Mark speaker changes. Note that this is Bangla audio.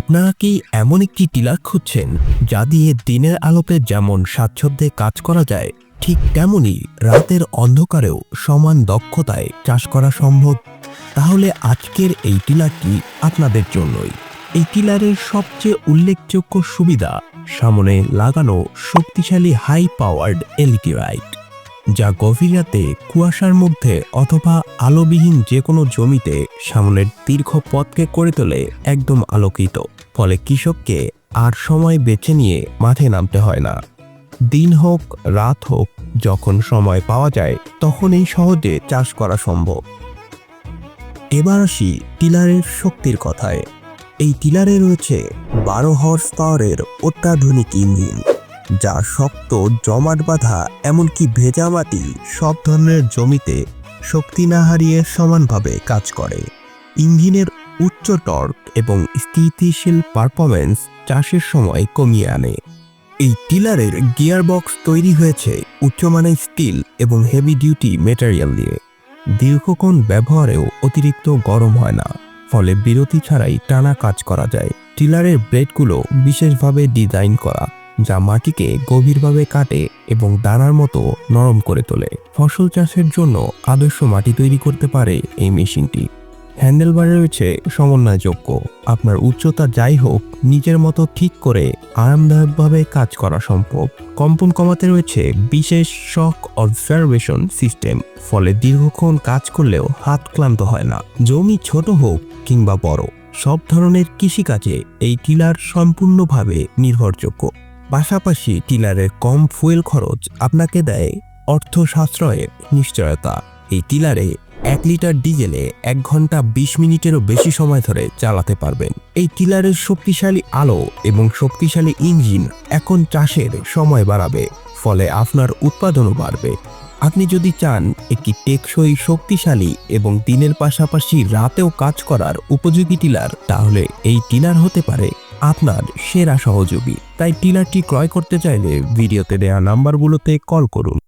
Speaker 1: আপনারা কি এমন একটি টিলার খুঁজছেন যা দিয়ে দিনের আলোতে যেমন স্বাচ্ছন্দ্যে কাজ করা যায়, ঠিক তেমনি রাতের অন্ধকারেও সমান দক্ষতায় চাষ করা সম্ভব? তাহলে আজকের এই টিলারটি আপনাদের জন্যই। এই টিলারের সবচেয়ে উল্লেখযোগ্য সুবিধা, সামনে লাগানো শক্তিশালী হাই পাওয়ার্ড এলইডি লাইট যা গভীর রাতে কুয়াশার মধ্যে অথবা আলোবিহীন যে কোনো জমিতে সামনের দীর্ঘ পথকে করে তোলে একদম আলোকিত। ফলে কৃষককে আর সময় বেছে নিয়ে মাঠে নামতে হয় না। দিন হোক, রাত হোক, যখন সময় পাওয়া যায়, তখনই সহজে চাষ করা সম্ভব। এবার আসি টিলারের শক্তির কথায়। এই টিলারে রয়েছে বারো হর্স পাওয়ারের অত্যাধুনিক ইঞ্জিন। যা শক্ত, জমাট বাঁধা, এমনকি ভেজা মাটি, সব ধরনের জমিতে শক্তি না হারিয়ে সমানভাবে কাজ করে। ইঞ্জিনের উচ্চ টর্ক এবং স্থিতিশীল পারফরমেন্স চাষের সময় কমিয়ে আনে। এই টিলারের গিয়ারবক্স তৈরি হয়েছে উচ্চমানের স্টিল এবং হেভি ডিউটি মেটেরিয়াল দিয়ে। দীর্ঘক্ষণ ব্যবহারেও অতিরিক্ত গরম হয় না, ফলে বিরতি ছাড়াই টানা কাজ করা যায়। টিলারের ব্লেডগুলো বিশেষভাবে ডিজাইন করা। যা মাটিকে গভীরভাবে কাটে এবং দানার মতো নরম করে তোলে। ফসল চাষের জন্য আদর্শ মাটি তৈরি করতে পারে এই মেশিনটি। হ্যান্ডেলবারে রয়েছে সমন্বয়যোগ্য। আপনার উচ্চতা যাই হোক, নিজের মতো ঠিক করে আরামদায়কভাবে কাজ করা সম্ভব। কম্পন কমাতে রয়েছে বিশেষ শক অবজারভেশন সিস্টেম ফলে দীর্ঘক্ষণ কাজ করলেও হাত ক্লান্ত হয় না। জমি ছোট হোক কিংবা বড়, সব ধরনের কৃষিকাজে এই টিলার সম্পূর্ণভাবে নির্ভরযোগ্য। পাশাপাশি টিলারের কম ফুয়েল খরচ আপনাকে দেয় অর্থ সাশ্রয়ের নিশ্চয়তা। এই টিলারে এক লিটার ডিজেলে এক ঘণ্টা বিশ মিনিটেরও বেশি সময় ধরে চালাতে পারবেন। এই টিলারের শক্তিশালী আলো এবং শক্তিশালী ইঞ্জিন এখন চাষের সময় বাড়াবে, ফলে আপনার উৎপাদনও বাড়বে। আপনি যদি চান একটি টেকসই, শক্তিশালী এবং দিনের পাশাপাশি রাতেও কাজ করার উপযোগী টিলার, তাহলে এই টিলার হতে পারে আপনার সেরা সহযোগী। তাই টিলারটি ক্রয় করতে চাইলে ভিডিওতে দেওয়া নাম্বারগুলোতে কল করুন।